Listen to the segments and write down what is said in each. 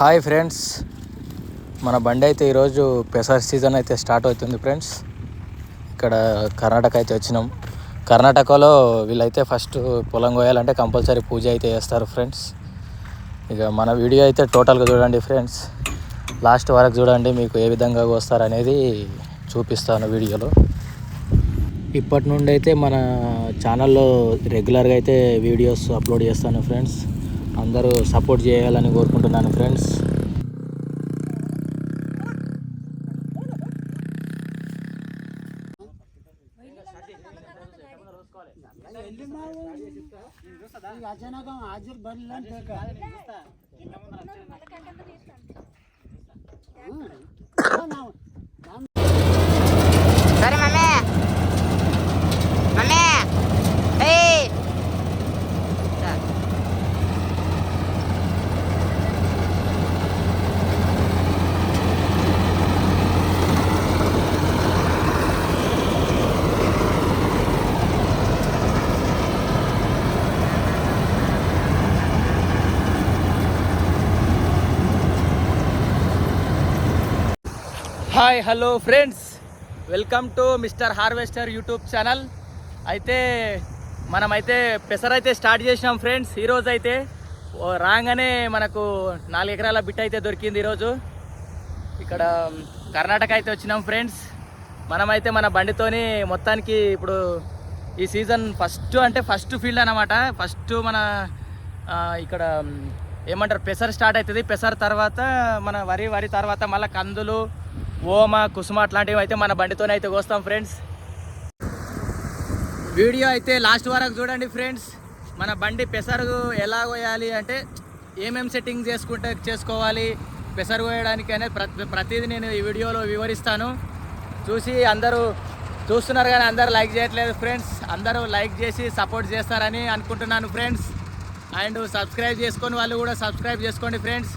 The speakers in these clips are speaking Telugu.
Hi friends. మన బండి అయితే ఈరోజు పెసర్ సీజన్ అయితే స్టార్ట్ అవుతుంది ఫ్రెండ్స్. ఇక్కడ కర్ణాటక అయితే వచ్చినాం. కర్ణాటకలో వీళ్ళైతే ఫస్ట్ పొలం కోయాలంటే కంపల్సరీ పూజ అయితే చేస్తారు ఫ్రెండ్స్. ఇక మన వీడియో అయితే టోటల్గా చూడండి ఫ్రెండ్స్. లాస్ట్ వరకు చూడండి మీకు ఏ విధంగా కోస్తారు అనేది చూపిస్తాను వీడియోలో. ఇప్పటి నుండి అయితే మన ఛానల్లో రెగ్యులర్గా అయితే వీడియోస్ అప్లోడ్ చేస్తాను ఫ్రెండ్స్. అందరూ సపోర్ట్ చేయాలని కోరుకుంటున్నాను ఫ్రెండ్స్. హాజరు సరే mummy. Hi hello friends welcome to mister harvester YouTube channel. అయితే మనమైతే పెసర్ అయితే స్టార్ట్ చేసినాం ఫ్రెండ్స్ ఈరోజు అయితే రాగానే మనకు నాలుగు ఎకరాల బిట్ అయితే దొరికింది ఈరోజు ఇక్కడ కర్ణాటక అయితే వచ్చినాం ఫ్రెండ్స్. మనమైతే మన బండితోని మొత్తానికి ఇప్పుడు ఈ సీజన్ ఫస్ట్ అంటే ఫస్ట్ ఫీల్డ్ అనమాట ఫస్ట్ మన ఇక్కడ ఏమంటారు పెసర్ స్టార్ట్ అవుతుంది. పెసర్ తర్వాత మన వరి వరి తర్వాత మళ్ళీ కందులు ఓమ కుసుమ అట్లాంటివి అయితే మన బండితోనే అయితే కోస్తాం ఫ్రెండ్స్ వీడియో అయితే లాస్ట్ వరకు చూడండి ఫ్రెండ్స్ మన బండి పెసరు ఎలా కోయాలి అంటే ఏమేమి సెట్టింగ్ చేసుకుంటే చేసుకోవాలి పెసరు కోయడానికి అనేది ప్రతి ప్రతిదీ నేను ఈ వీడియోలో వివరిస్తాను. చూసి అందరూ చూస్తున్నారు కానీ అందరూ లైక్ చేయట్లేదు ఫ్రెండ్స్ అందరూ లైక్ చేసి సపోర్ట్ చేస్తారని అనుకుంటున్నాను ఫ్రెండ్స్ అండ్ సబ్స్క్రైబ్ చేసుకొని వాళ్ళు కూడా సబ్స్క్రైబ్ చేసుకోండి ఫ్రెండ్స్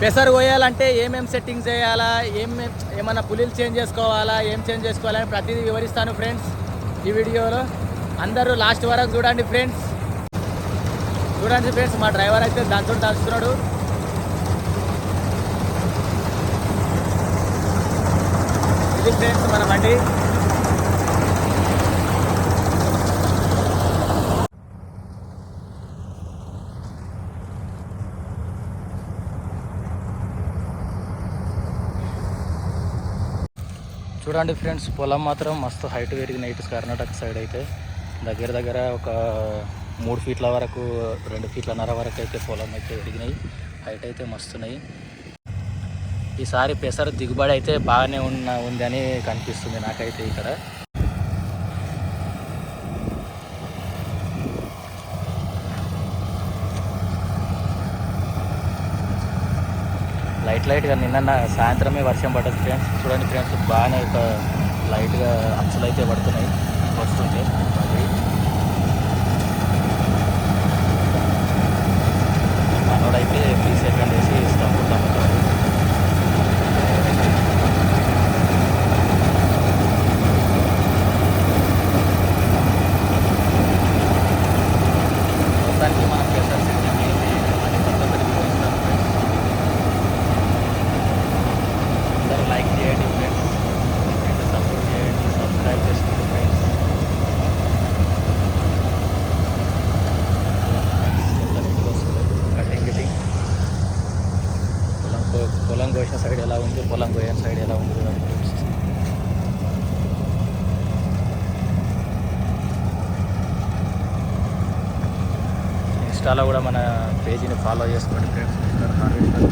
పెసరు కోయాలంటే ఏమేం సెట్టింగ్స్ చేయాలా ఏం ఏమన్నా పులీలు చేంజ్ చేసుకోవాలా ఏం చేంజ్ చేసుకోవాలని ప్రతిదీ వివరిస్తాను ఫ్రెండ్స్ ఈ వీడియోలో. అందరూ లాస్ట్ వరకు చూడండి ఫ్రెండ్స్ చూడండి ఫ్రెండ్స్ మా డ్రైవర్ అయితే దాంతో దాచుతున్నాడు ఇది ఫ్రెండ్స్ మన బండి. చూడండి ఫ్రెండ్స్ పొలం మాత్రం మస్తు హైట్ పెరిగినాయి ఇటు కర్ణాటక సైడ్ అయితే. దగ్గర దగ్గర ఒక మూడు ఫీట్ల వరకు రెండు ఫీట్లన్నర వరకు అయితే పొలం అయితే పెరిగినాయి. హైట్ అయితే మస్తున్నాయి ఈసారి పెసర దిగుబడి అయితే బాగానే ఉన్న ఉందని కనిపిస్తుంది నాకైతే ఇక్కడ. లైట్ లైట్గా నిన్న సాయంత్రమే వర్షం పడ్డది ఫ్రెండ్స్. చూడండి ఫ్రెండ్స్ బాగానే ఒక లైట్గా అచ్చులు అయితే పడుతున్నాయి. వస్తుంటే మనోడైతే ఫ్రీ సెకండ్ వేసి ఇస్తాం తమ్ముతాడు మొత్తానికి మనం ప్రెషర్ సెట్టింగ్ అయితే అన్ని పద్ధతులు వివరిస్తాం ఫ్రెండ్స్ అందరూ లైక్ చేయండి ఫ్రెండ్స్ అండ్ సపోర్ట్ చేయండి సబ్స్క్రైబ్ చేసుకోండి ఫ్రెండ్స్ కటింగ్ గిటింగ్ పొలం కో- పొలం కోసిన సైడ్ ఎలా ఉంది పొలం కోయని సైడ్ ఎలా ఉంది చూడండి ఫ్రెండ్స్ ఇన్స్టాలో కూడా మన పేజీని ఫాలో చేసుకోండి ఫ్రెండ్స్ మిస్టర్ హార్వెస్టర్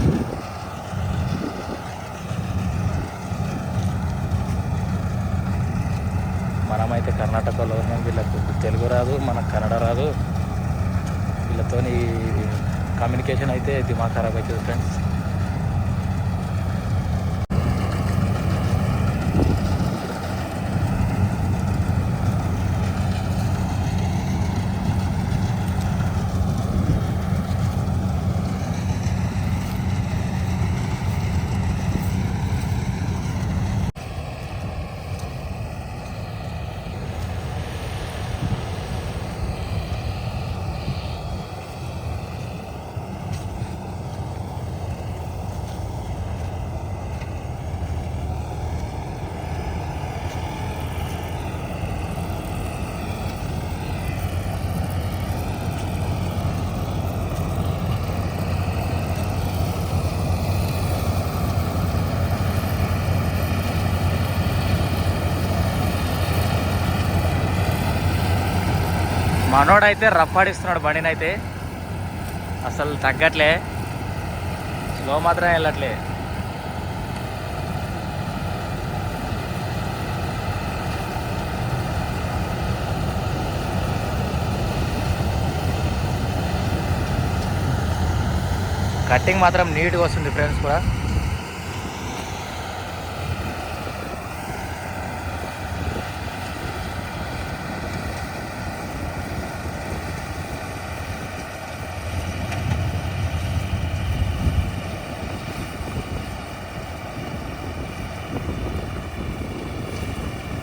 మనమైతే కర్ణాటకలో ఉన్నాం వీళ్ళకు తెలుగు రాదు మనకు కన్నడ రాదు. వీళ్ళతోని కమ్యూనికేషన్ అయితే దిమాగ్ ఖరాబ్ అవుతుంది ఫ్రెండ్స్ మనోడైతే రప్పాడిస్తున్నాడు బండినైతే. అసలు తగ్గట్లే. స్లో మాత్రం వెళ్ళట్లే. కట్టింగ్ మాత్రం నీట్గా వస్తుంది ఫ్రెండ్స్ కూడా.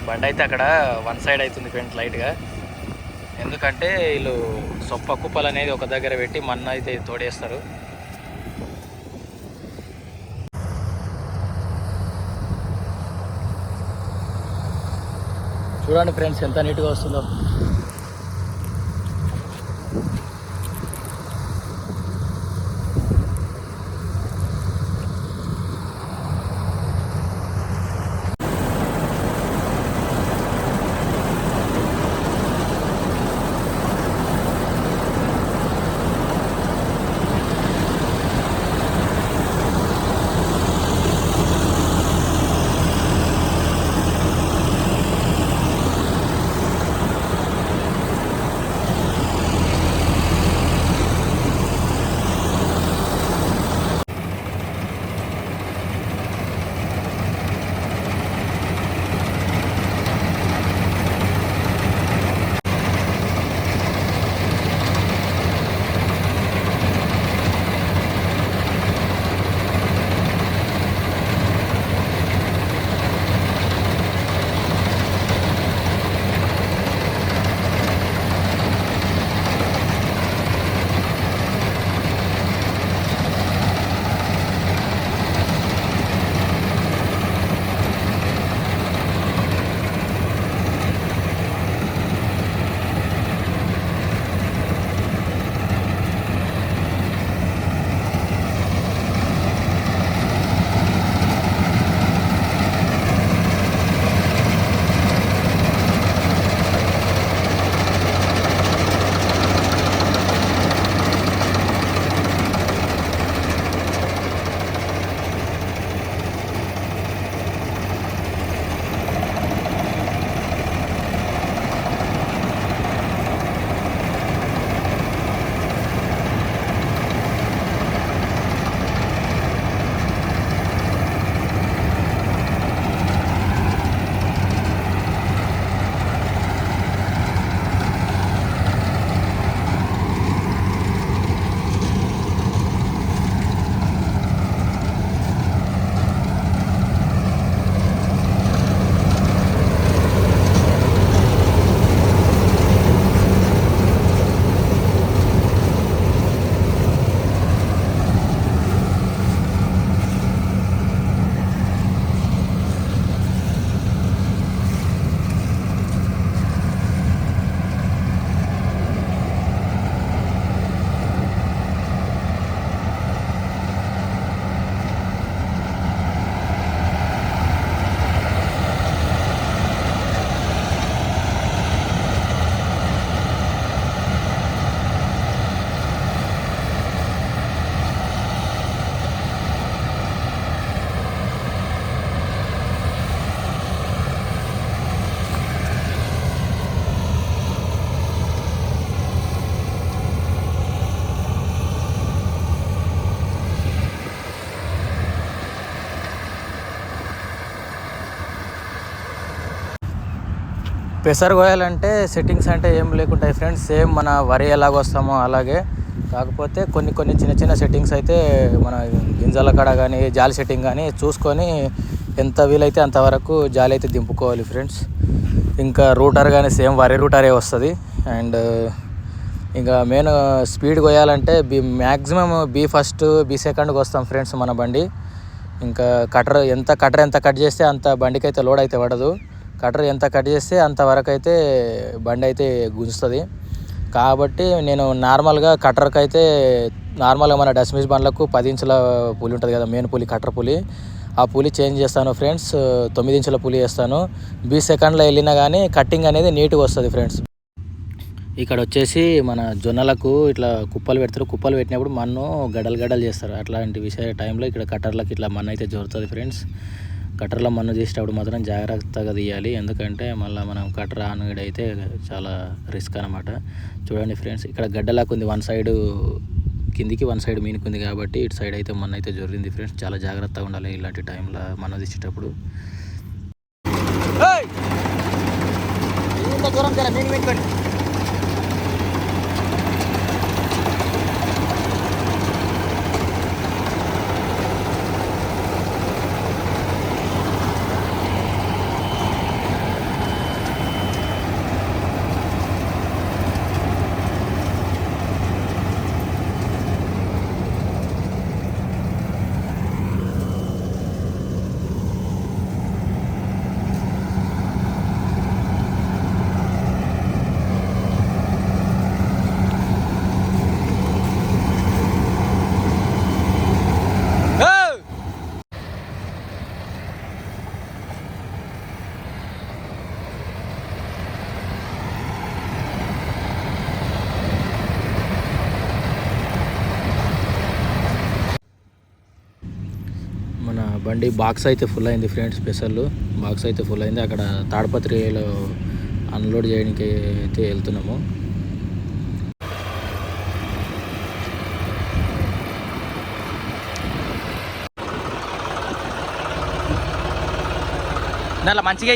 బండి అయితే అక్కడ వన్ సైడ్ అవుతుంది ఫ్రెండ్స్ లైట్గా. ఎందుకంటే వీళ్ళు సొప్ప కుప్పలు అనేది ఒక దగ్గర పెట్టి మన్న అయితే తోడేస్తారు. చూడండి ఫ్రెండ్స్ ఎంత నీట్గా వస్తుందో. పెసరు కోయాలంటే సెట్టింగ్స్ అంటే ఏం లేకుంటాయి ఫ్రెండ్స్ సేమ్ మన వరి ఎలాగ వస్తామో అలాగే. కాకపోతే కొన్ని కొన్ని చిన్న చిన్న సెట్టింగ్స్ అయితే మన గింజల కాడ కానీ జాలి సెట్టింగ్ కానీ చూసుకొని ఎంత వీలైతే అంతవరకు జాలి అయితే దింపుకోవాలి ఫ్రెండ్స్ ఇంకా రూటర్ కానీ సేమ్ వరి రూటరే వస్తుంది. అండ్ ఇంకా మెయిన్ స్పీడ్ కొయ్యాలంటే B maximum B first B సెకండ్కి వస్తాం ఫ్రెండ్స్ మన బండి. ఇంకా కటర్ ఎంత కటర్ ఎంత కట్ చేస్తే అంత బండికి అయితే లోడ్ అయితే పడదు. కటర్ ఎంత కట్ చేస్తే అంతవరకు అయితే బండి అయితే గుంజుతుంది. కాబట్టి నేను నార్మల్గా కట్టర్కి అయితే నార్మల్గా మన డస్మిస్ బండ్లకు పది ఇంచుల పులి ఉంటుంది కదా మెయిన్ పులి కట్టర్ పులి. ఆ పులి చేంజ్ చేస్తాను ఫ్రెండ్స్ తొమ్మిది ఇంచుల పులి వేస్తాను బీ సెకండ్లో వెళ్ళినా కానీ కట్టింగ్ అనేది నీట్గా వస్తుంది ఫ్రెండ్స్. ఇక్కడ వచ్చేసి మన జొన్నలకు ఇట్లా కుప్పలు పెడతారు. కుప్పలు పెట్టినప్పుడు మన్ను గడలు గడలు చేస్తారు. అట్లాంటి విషయ టైంలో ఇక్కడ కట్టర్లకు ఇట్లా మన్ను అయితే జరుగుతుంది ఫ్రెండ్స్. కట్టర్లో మన్ను తీసేటప్పుడు మాత్రం జాగ్రత్తగా తీయాలి. ఎందుకంటే మళ్ళీ మనం కట్టర్ ఆన్ అయితే చాలా రిస్క్ అనమాట చూడండి ఫ్రెండ్స్ ఇక్కడ గడ్డలాకు ఉంది. వన్ సైడ్ కిందికి వన్ సైడ్ మీనుకుంది కాబట్టి ఇటు సైడ్ అయితే మన్ను అయితే జరిగింది ఫ్రెండ్స్. చాలా జాగ్రత్తగా ఉండాలి ఇలాంటి టైంలో మన్ను తీసేటప్పుడు. దూరం జర పెట్టుకోండి బండి బాక్స్ అయితే ఫుల్ అయింది ఫ్రెండ్స్ స్పెషల్ బాక్స్ అయితే ఫుల్ అయింది. అక్కడ తాడపత్రిలో అన్లోడ్ చేయడానికి అయితే వెళ్తున్నాము. నెల మంచిగా